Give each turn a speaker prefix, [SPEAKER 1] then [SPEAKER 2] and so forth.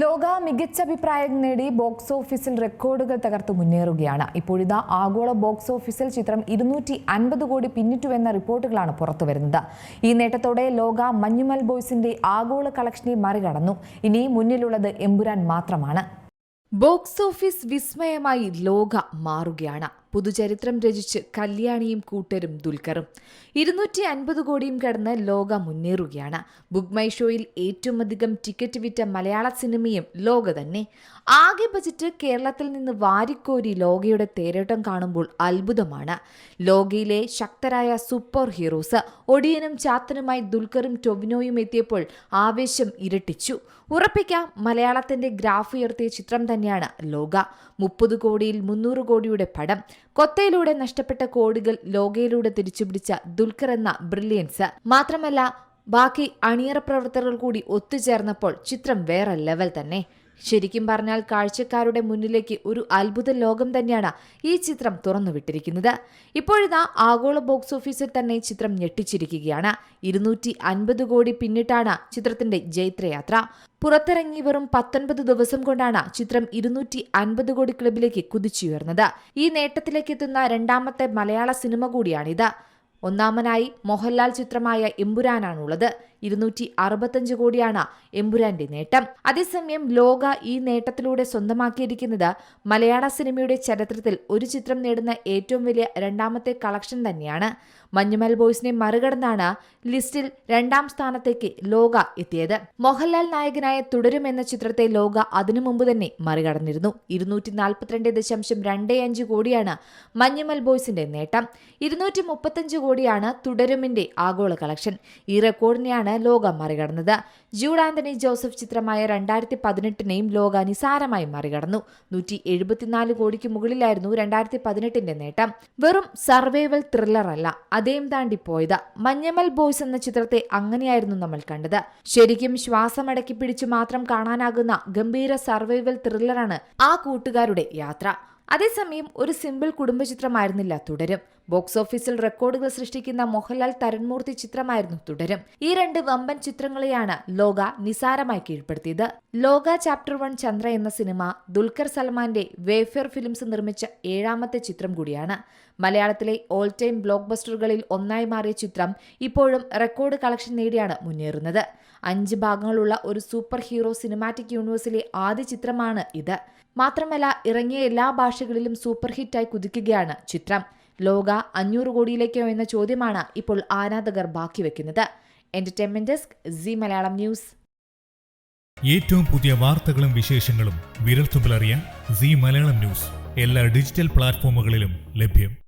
[SPEAKER 1] ലോക മികച്ച അഭിപ്രായം നേടി ബോക്സ് ഓഫീസിൽ റെക്കോർഡുകൾ തകർത്ത് മുന്നേറുകയാണ്. ഇപ്പോഴിതാ ആഗോള ബോക്സ് ഓഫീസിൽ ചിത്രം ഇരുന്നൂറ്റി അൻപത് കോടി പിന്നിട്ടുവെന്ന റിപ്പോർട്ടുകളാണ് പുറത്തുവരുന്നത് ഈ നേട്ടത്തോടെ ലോക മഞ്ഞുമൽ ബോയ്സിന്റെ ആഗോള കളക്ഷനെ മറികടന്നു. ഇനി മുന്നിലുള്ളത് എമ്പുരാൻ മാത്രമാണ്. ബോക്സ് ഓഫീസ് വിസ്മയമായി ലോക മാറുകയാണ്. പുതുചരിത്രം രചിച്ച് കല്യാണിയും കൂട്ടരും ദുൽഖറും. ഇരുന്നൂറ്റി അൻപത് കോടിയും കടന്ന് ലോക മുന്നേറുകയാണ്. ബുക്ക് മൈ ഷോയിൽ ഏറ്റവും അധികം ടിക്കറ്റ് വിറ്റ മലയാള സിനിമയും ലോക തന്നെ. ആകെ ബജറ്റ് കേരളത്തിൽ നിന്ന് വാരിക്കോരി ലോകയുടെ തേരോട്ടം കാണുമ്പോൾ അത്ഭുതമാണ്. ലോകയിലെ ശക്തരായ സൂപ്പർ ഹീറോസ് ഒടിയനും ചാത്തനുമായി ദുൽഖറും ടൊവിനോയും എത്തിയപ്പോൾ ആവേശം ഇരട്ടിച്ചു. ഉറപ്പിക്കാം മലയാളത്തിന്റെ ഗ്രാഫ് ഉയർത്തിയ ചിത്രം തന്നെയാണ് ലോക. മുപ്പത് കോടിയിൽ മുന്നൂറ് കോടിയുടെ പടം. കൊത്തയിലൂടെ നഷ്ടപ്പെട്ട കോടികൾ ലോകയിലൂടെ തിരിച്ചുപിടിച്ച ദുൽഖർ എന്ന ബ്രില്യൻസ്. മാത്രമല്ല ബാക്കി അണിയറ പ്രവർത്തകർ കൂടി ഒത്തുചേർന്നപ്പോൾ ചിത്രം വേറെ ലെവൽ തന്നെ. ശരിക്കും പറഞ്ഞാൽ കാഴ്ചക്കാരുടെ മുന്നിലേക്ക് ഒരു അത്ഭുത ലോകം തന്നെയാണ് ഈ ചിത്രം തുറന്നുവിട്ടിരിക്കുന്നത്. ഇപ്പോഴിതാ ആഗോള ബോക്സ് ഓഫീസിൽ തന്നെ ചിത്രം ഞെട്ടിച്ചിരിക്കുകയാണ്. ഇരുന്നൂറ്റി അൻപത് കോടി പിന്നിട്ടാണ് ചിത്രത്തിന്റെ ജൈത്രയാത്ര. പുറത്തിറങ്ങി വെറും പത്തൊൻപത് ദിവസം കൊണ്ടാണ് ചിത്രം ഇരുന്നൂറ്റി അൻപത് കോടി ക്ലബിലേക്ക് കുതിച്ചുയർന്നത്. ഈ നേട്ടത്തിലേക്ക് എത്തുന്ന രണ്ടാമത്തെ മലയാള സിനിമ കൂടിയാണിത്. ഒന്നാമനായി മോഹൻലാൽ ചിത്രമായ എമ്പുരാനാണുള്ളത്. ഇരുന്നൂറ്റി അറുപത്തഞ്ച് കോടിയാണ് എമ്പുരാന്റെ നേട്ടം. അതേസമയം ലോക ഈ നേട്ടത്തിലൂടെ സ്വന്തമാക്കിയിരിക്കുന്നത് മലയാള സിനിമയുടെ ചരിത്രത്തിൽ ഒരു ചിത്രം നേടുന്ന ഏറ്റവും വലിയ രണ്ടാമത്തെ കളക്ഷൻ തന്നെയാണ്. മഞ്ഞുമൽ ബോയ്സിനെ മറികടന്നാണ് ലിസ്റ്റിൽ രണ്ടാം സ്ഥാനത്തേക്ക് ലോക എത്തിയത്. മോഹൻലാൽ നായകനായ തുടരും എന്ന ചിത്രത്തെ ലോക അതിനു മുമ്പ് തന്നെ മറികടന്നിരുന്നു. ഇരുന്നൂറ്റി നാൽപ്പത്തിരണ്ട് ദശാംശം രണ്ട് അഞ്ച് കോടിയാണ് മഞ്ഞുമൽ ബോയ്സിന്റെ നേട്ടം. ഇരുന്നൂറ്റി മുപ്പത്തഞ്ച് കോടിയാണ് തുടരുമിന്റെ ആഗോള കളക്ഷൻ. ഈ റെക്കോർഡിനെയാണ് ലോക മറികടന്നത്. ജൂഡ് ആന്റണി ജോസഫ് ചിത്രമായ രണ്ടായിരത്തി പതിനെട്ടിനെയും ലോക നിസാരമായി മറികടന്നു. നൂറ്റി എഴുപത്തിനാല് കോടിക്ക് മുകളിലായിരുന്നു രണ്ടായിരത്തി പതിനെട്ടിന്റെ നേട്ടം. വെറും സർവൈവൽ ത്രില്ലർ അല്ല അതേം താണ്ടി പോയത്. മഞ്ഞമൽ ബോയ്സ് എന്ന ചിത്രത്തെ അങ്ങനെയായിരുന്നു നമ്മൾ കണ്ടത്. ശരിക്കും ശ്വാസമടക്കി പിടിച്ചു മാത്രം കാണാനാകുന്ന ഗംഭീര സർവൈവൽ ത്രില്ലറാണ് ആ കൂട്ടുകാരുടെ യാത്ര. അതേസമയം ഒരു സിമ്പിൾ കുടുംബ ചിത്രമായിരുന്നില്ല തുടരും. ബോക്സ് ഓഫീസിൽ റെക്കോർഡുകൾ സൃഷ്ടിക്കുന്ന മോഹൻലാൽ തരൺമൂർത്തി ചിത്രമായിരുന്നു തുടരും. ഈ രണ്ട് വമ്പൻ ചിത്രങ്ങളെയാണ് ലോക നിസാരമായി കീഴ്പ്പെടുത്തിയത്. ലോക ചാപ്റ്റർ വൺ ചന്ദ്ര എന്ന സിനിമ ദുൽഖർ സൽമാന്റെ വേഫെയർ ഫിലിംസ് നിർമ്മിച്ച ഏഴാമത്തെ ചിത്രം കൂടിയാണ്. മലയാളത്തിലെ ഓൾ ടൈം ബ്ലോക്ക് ബസ്റ്ററുകളിൽ ഒന്നായി മാറിയ ചിത്രം ഇപ്പോഴും റെക്കോർഡ് കളക്ഷൻ നേടിയാണ് മുന്നേറുന്നത്. അഞ്ച് ഭാഗങ്ങളുള്ള ഒരു സൂപ്പർ ഹീറോ സിനിമാറ്റിക് യൂണിവേഴ്സിലെ ആദ്യ ചിത്രമാണ് ഇത്. മാത്രമല്ല ഇറങ്ങിയ എല്ലാ ഭാഷകളിലും സൂപ്പർ ഹിറ്റായി കുതിക്കുകയാണ് ചിത്രം. ലോക അഞ്ഞൂറ് കോടിയിലേക്കോ എന്ന ചോദ്യമാണ് ഇപ്പോൾ ആരാധകർ ബാക്കി വെക്കുന്നത്. Entertainment desk Zee Malayalam news
[SPEAKER 2] ഏറ്റവും പുതിയ വാർത്തകളും വിശേഷങ്ങളും വിരൽത്തുമ്പിലറിയാൻ സി മലയാളം ന്യൂസ് എല്ലാ ഡിജിറ്റൽ പ്ലാറ്റ്ഫോമുകളിലും ലഭ്യം.